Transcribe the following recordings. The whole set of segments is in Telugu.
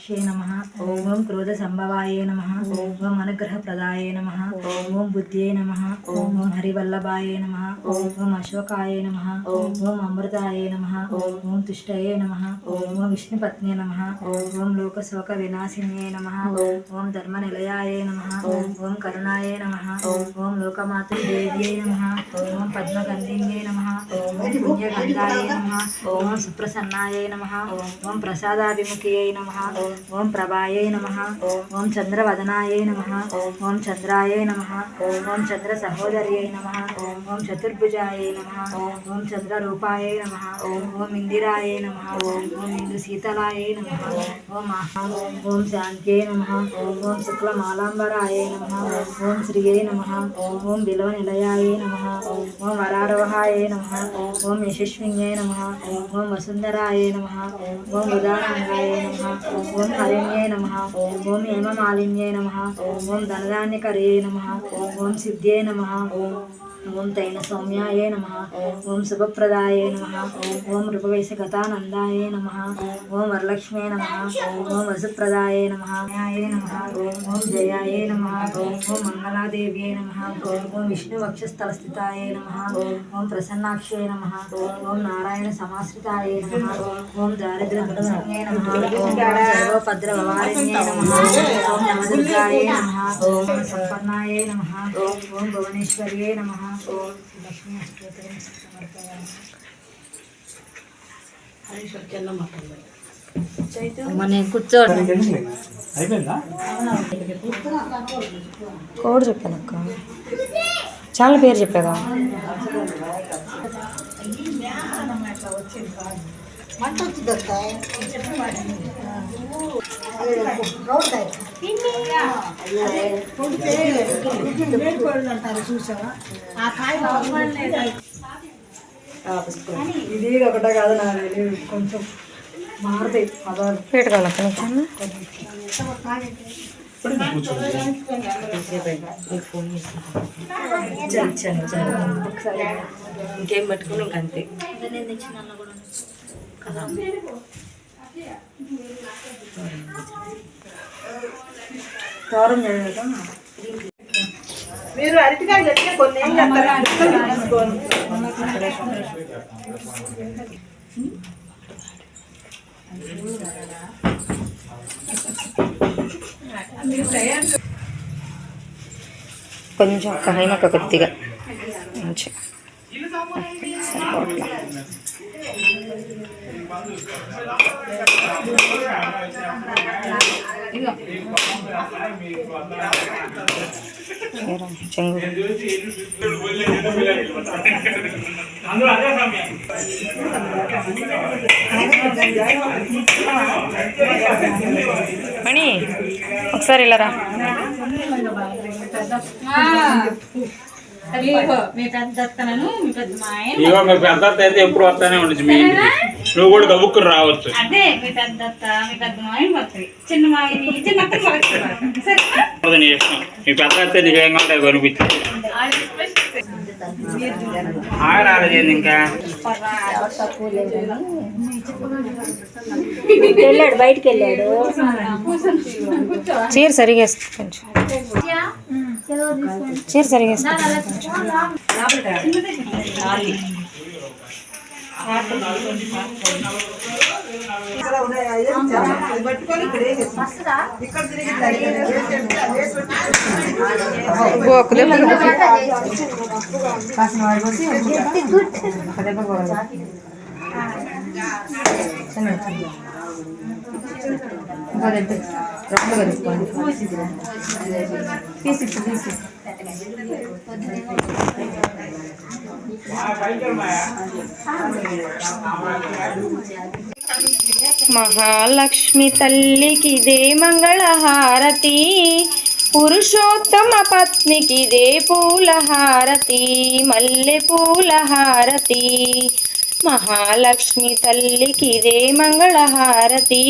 కామాక్షే నమ ఓం క్రోధ సంభవాయ నమ ఓం అనుగ్రహ ప్రదాయ నమ ఓం బుద్ధ్యే నమ ఓం హరివల్లభాయ నమ ఓం అశోకాయ నమ ఓం అమృతాయ నమ ఓం తుష్టయే నమ ఓం విష్ణుపత్నే నమ ఓం లోకశోక వినాశిన్యే నమ ఓం ధర్మనిలయాయ నమ ఓం కరుణాయ నమ ఓం లోకమాతృ దేవ్యై నమ ఓం పద్మగంధిన్యే నమ ఓం పుణ్యగంధాయ నమ ఓం సుప్రసన్నాయ నమ ఓం ప్రసాదాభిముఖియై నమ ఓం ప్రభాయై నమ ఓం చంద్రవదనాయ నమ ఓం చంద్రాయ నమ ఓం చంద్ర సహోదర్యై నమ ఓం చతుర్భుజాయ నమ ఓం చంద్రరూపాయ నమ ఓం ఇందిరాయ నమ ఓం ఇందు శీతలాయ నమ ఓం ఆహా ఓం శాంత్యై నమ ఓం శుక్లమాలాంబరాయ నమ ఓం శ్రీయై నమ ఓం బిలో నిలయాయ నమ ఓం ఓం వరారోహాయ నమ ఓం యశస్విన్యై నమ ఓం వసుంధరాయ నమ ఓం ఉదానందాయ నమ ఓం హరిణ్యై నమ ఓం హేమమాలిన్యై నమ ఓం ధనధాన్యకరే నమ ఓం సిద్ధ్యై నమ ఓం తైన సౌమ్యాయ నమ ఓం శుభప్రదాయ నమ ఓం నృపవేశగతానందాయ నమ ఓం వరలక్ష్మే నమ ఓం వసుప్రదాయ నమ న్యాయ నమ ఓం జయాయ నమ ఓం మంగళాదేవ్యై నమ ఓం విష్ణువక్షస్థలస్థితాయ నమ ఓం ప్రసన్నాక్షే నమ ఓం నారాయణ సమాశ్రితాయ నమ ఓం దారిద్ర్య దుఃఖసంజ్ఞే నమ ఓం నమ ఓం నవదుర్గాయ నమ ఓం సంపన్నాయ నమ ఓం భువనేశ్వర్యే నమ మన కూర్చోండి కోడ్ చెప్పాను అక్క. చాలా పేరు చెప్పాగా ఇది ఒకటే కాదు నా కొంచెం మారుతాయి పదాలు పేట కాలక్క నీకు ఇచ్చాను ఇచ్చాను ఇచ్చాను ఒకసారి ఇంకేం పట్టుకుని ఇంక అంతే నేను తెచ్చిన అన్న కూడా కదా తోరం చేయడం మీరు అరటికాయ చెప్తే కొన్ని ఏం చేస్తారు తీసుకోండి కొంచెం ఒక హైమక కొద్దిగా మంచిగా సరిపోట్లా చీర, చెంగు మణి ఒకసారి ఇలా రా. మీ పెద్ద మీ పెద్ద మా ఆయన ఇగో మీ పెద్ద అయితే ఎప్పుడు వస్తానే ఉండొచ్చు మీ నువ్వు కూడా గబుక్కుని రావచ్చు. అదే మీ పెద్ద అత్త మీ పెద్ద మా ఆయన వస్తాయి చిన్న మా ఆయన చిన్న అత్త పలకరు సరే అది నీ ఇష్టం. మీ పెద్ద అత్త నీకు ఏం కావాలి కనిపించింది ఆలోచింది ఇంకా. వెళ్ళాడు బయటికి వెళ్ళాడు. చీర సరిగా కొంచెం. చీర సరిగా దెబ్బ కాసిన వాడి పోసి ఒక దెబ్బ పోవాలి ఇంకో దెబ్బ రౌండ్గా తీసి తీసి మహాలక్ష్మి తల్లికి దే మంగళహారతి పురుషోత్తమ పత్నికి దే పూలహారతి మల్లె పూలహారతి. మహాలక్ష్మి తల్లికి దే మంగళహారతి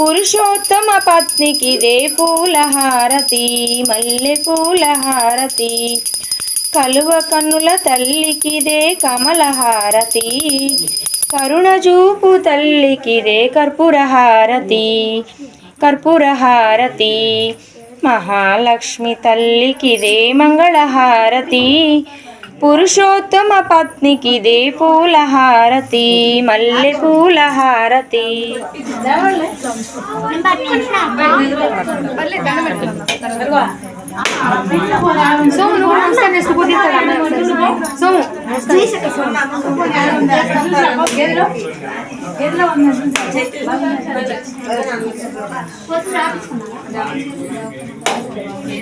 పురుషోత్తమ పత్నికి రే పూలహారతి మల్లె పూలహారతి. కలువ కన్నుల తల్లికి దే కమలహారతి. కరుణజూపు తల్లికిదే కర్పూరహారతి. కర్పూరహారతి. మహాలక్ష్మి తల్లికిదే మంగళహారతి. పురుషోత్తమ పత్నికి పత్నికిదే పూలహారతి మల్లె పూలహారతి.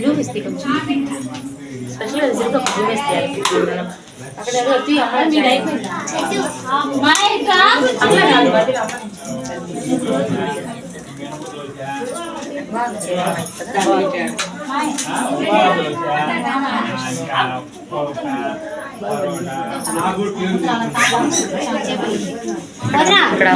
చూపిస్తే కొంచెం కూడా సరిగ్గా పూరేస్తారు అక్కడ ఏదో వచ్చి అమ్మ మీరు అయిపోయింది ఇక్కడ